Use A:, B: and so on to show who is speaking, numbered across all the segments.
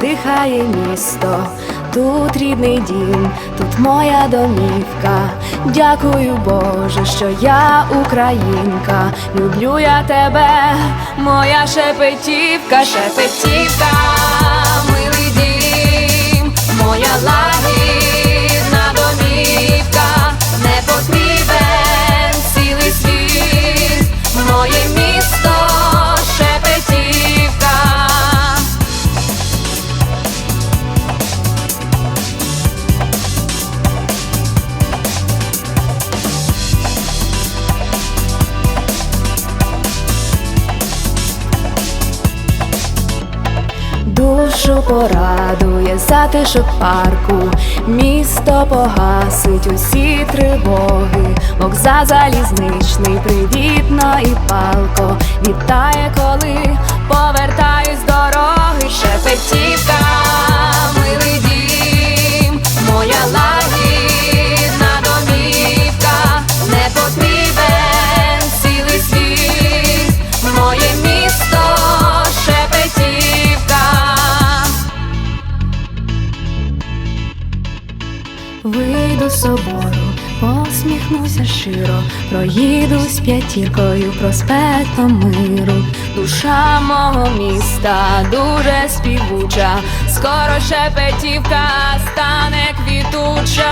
A: Дихає місто, тут рідний дім, тут моя домівка. Дякую Боже, що я українка. Люблю я тебе, моя шепетівка, шепетівка, милий дім, моя лагідна порадує затишок парку, місто погасить усі тривоги, вокзал залізничний, привітно і палко. Вітає, коли повертаюсь з дороги, шепетівка, посміхнуся широ, проїдусь п'ятіркою проспектом миру. Душа мого міста дуже співуча, скоро шепетівка стане квітуча.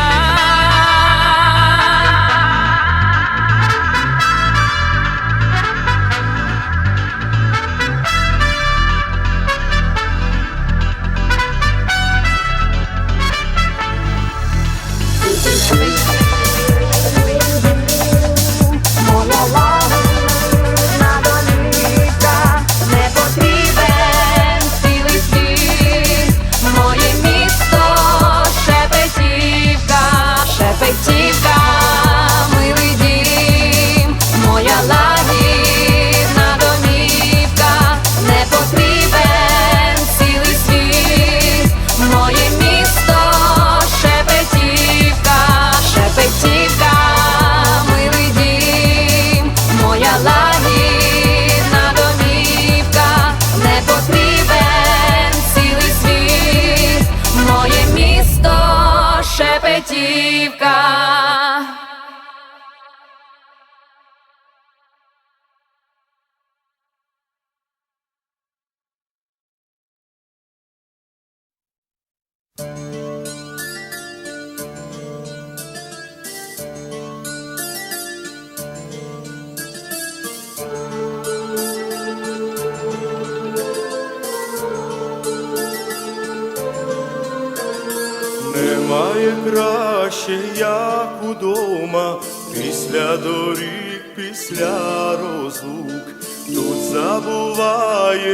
B: Після доріг, після розлук. Тут забувається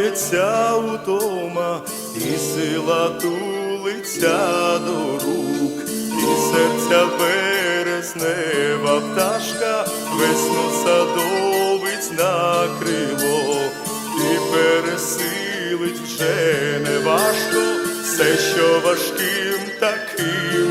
B: утома, і сила тулиться до рук, і серця березнева пташка, весну садовиць на крило, і пересилить вже не важко все, що важким таким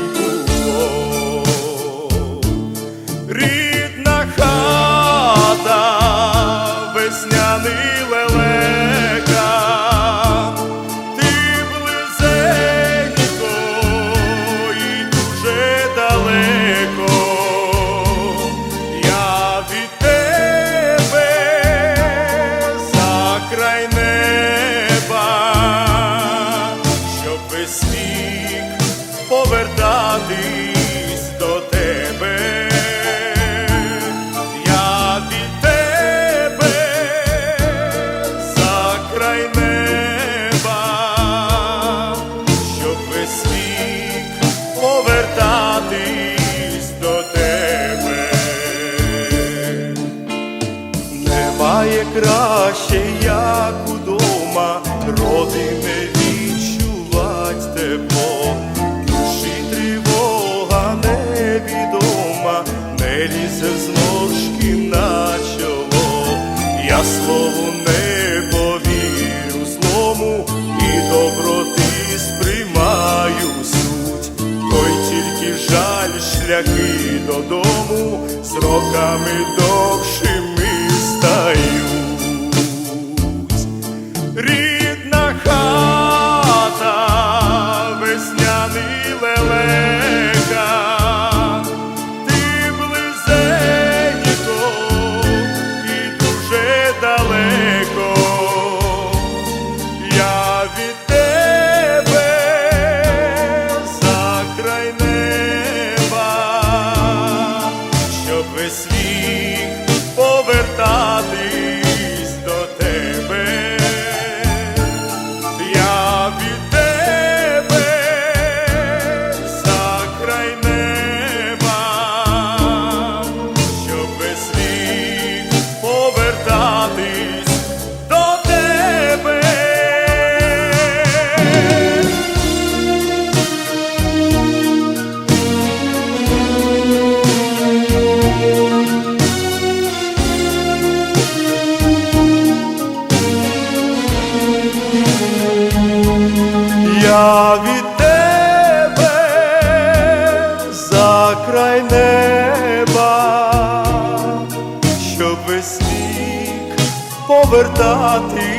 B: лізе зморшки на чоло, я слову не повірю злому і доброти сприймаю суть, той тільки жаль шляхи додому з роками
C: Christmas. край неба, щоб весь
D: повертати.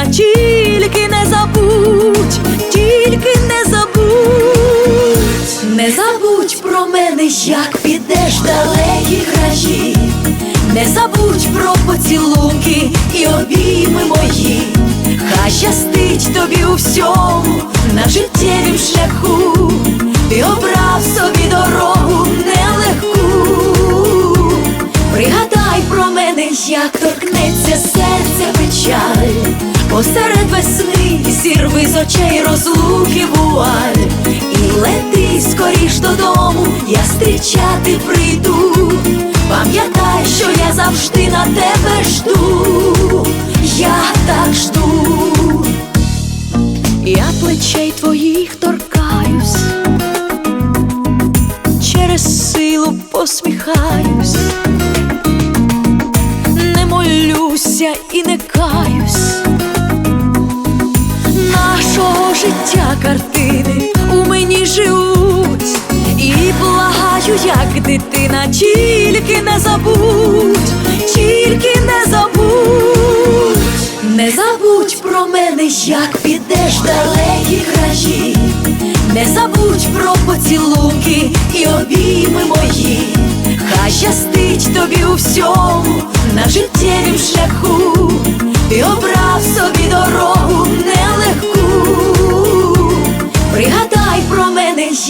D: Дитина, тільки не забудь, тільки не забудь, не забудь про мене, як підеш далекі краї, не забудь про поцілунки і обійми мої, хай щастить тобі у всьому на життєвім шляху, ти обрав собі дорогу нелегку. Пригадай про мене, як торкнеться серця печаль, посеред весни зірви з очей розлуки вуаль, і лети скоріш додому, я зустрічати прийду. Пам'ятай, що я завжди на тебе жду, я так жду, я плечей твоїх торкаюсь, життя картини у мені живуть, і благаю, як дитина, тільки не забудь, тільки не забудь, не забудь про мене, як підеш в далекі краї, не забудь про поцілунки і обійми мої. Хай щастить тобі у всьому на життєвім шляху, ти обрав собі дорогу нелегку.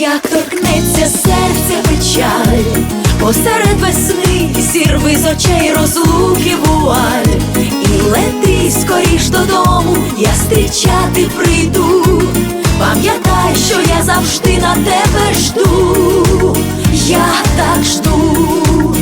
D: Як торкнеться серце печаль, посеред весни зірви з очей розлуки вуаль, і лети скоріш додому, я зустрічати прийду. Пам'ятай, що я завжди на тебе жду, я так жду.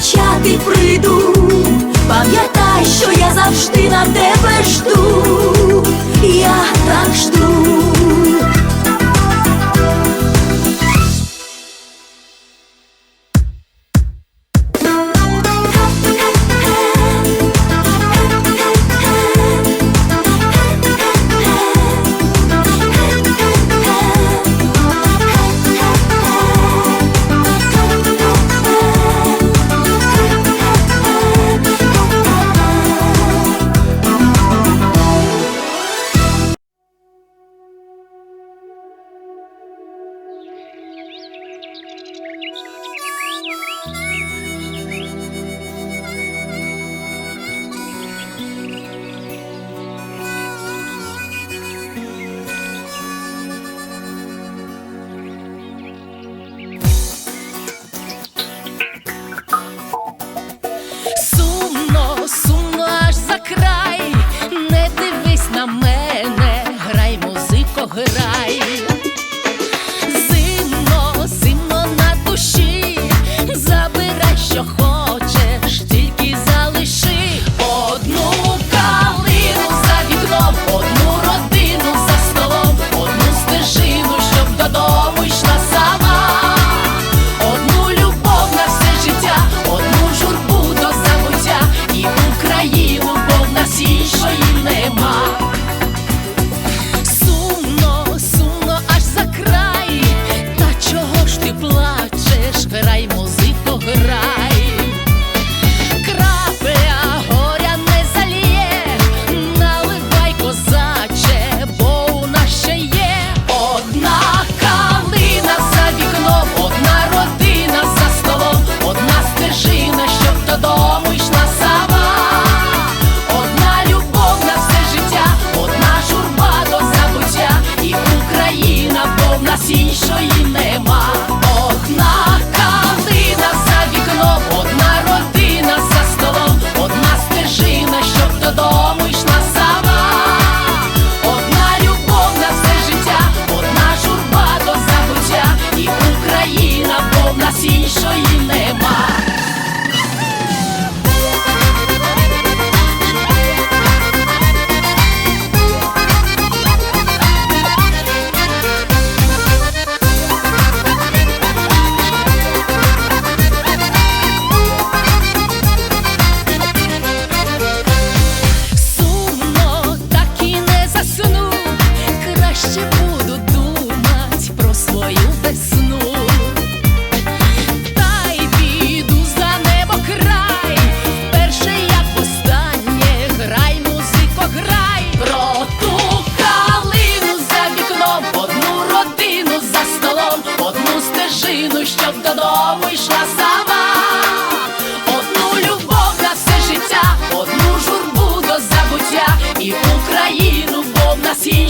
D: Зустрічати прийду. Пам'ятай, що я завжди на тебе жду, я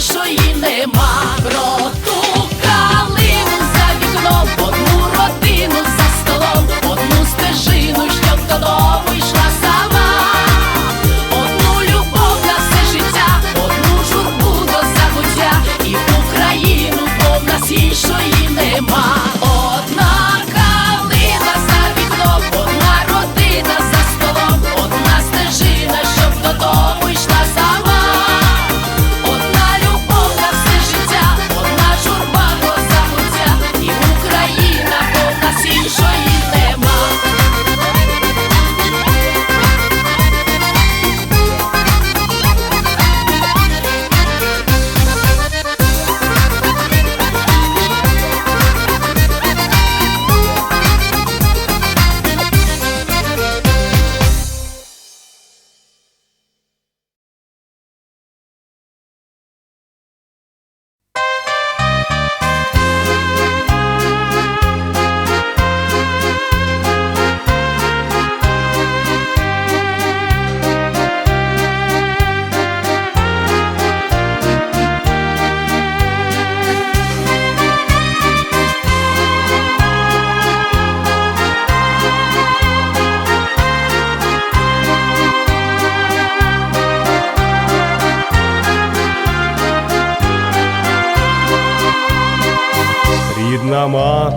E: нас нема нема.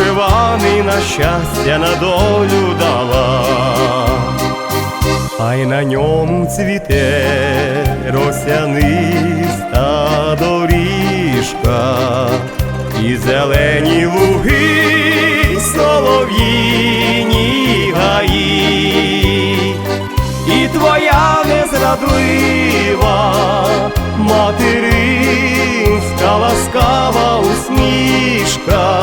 C: вишиваний на щастя на долю дала. А й на ньому цвіте росяниста доріжка, і зелені луги, солов'їні гаї, і твоя незрадлива материнська ласкава усмішка,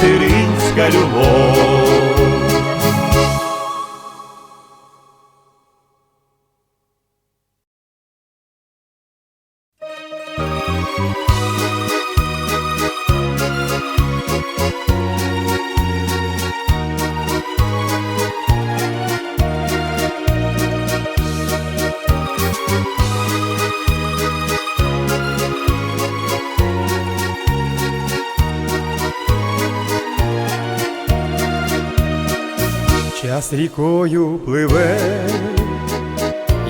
C: Материнська любов. Час рікою пливе,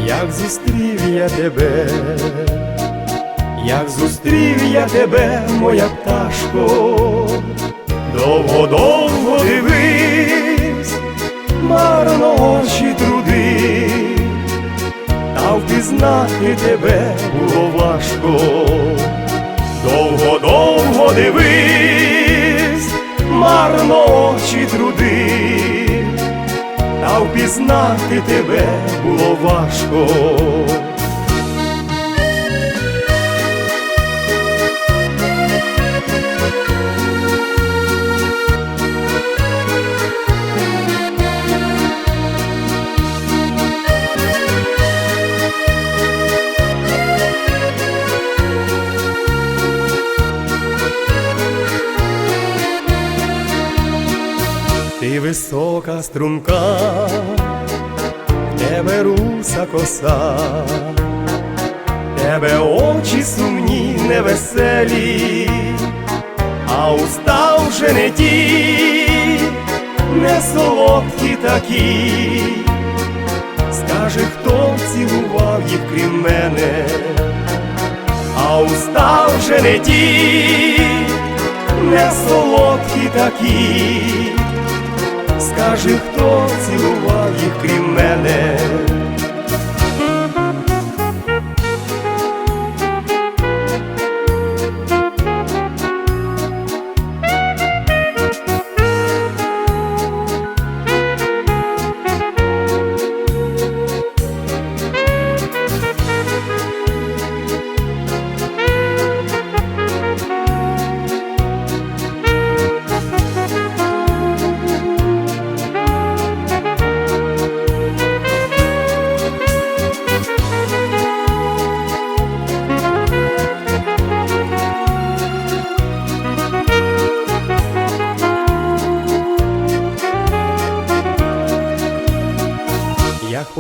C: як зустрів я тебе, як зустрів я тебе, моя пташко, довго-довго дивись, марно очі труди, та впізнати тебе було важко, довго-довго дивись, марно очі труди та впізнати тебе було важко. Ти висока струнка, тебе руса коса, тебе очі сумні, невеселі, а уста вже не ті, не солодкі такі. Скаже, хто цілував їх крім мене, а уста вже не ті, не солодкі такі. Скажи, хто цілував їх крім мене.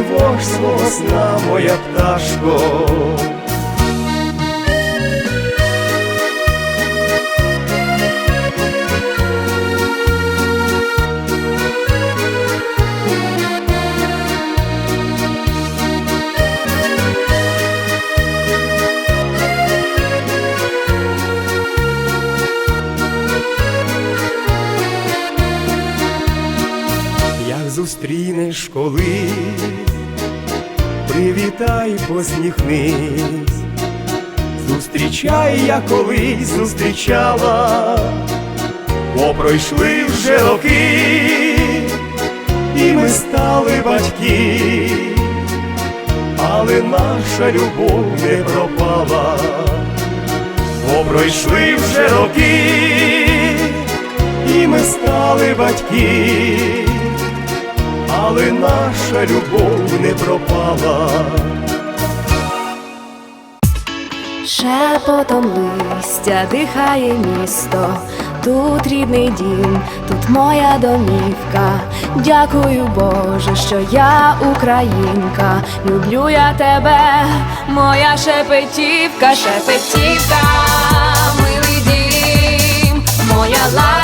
C: тривож свого сна, моя пташко. Зустрінеш колись, привітай, посміхнись, зустрічай, я колись зустрічала, бо пройшли вже роки, і ми стали батьки, але наша любов не пропала, бо пройшли вже роки, і ми стали батьки але наша любов не пропала.
A: Шепотом листя дихає місто, тут рідний дім, тут моя домівка. Дякую, Боже, що я українка. Люблю я тебе, моя шепетівка, шепетівка, милий дім, моя ласка.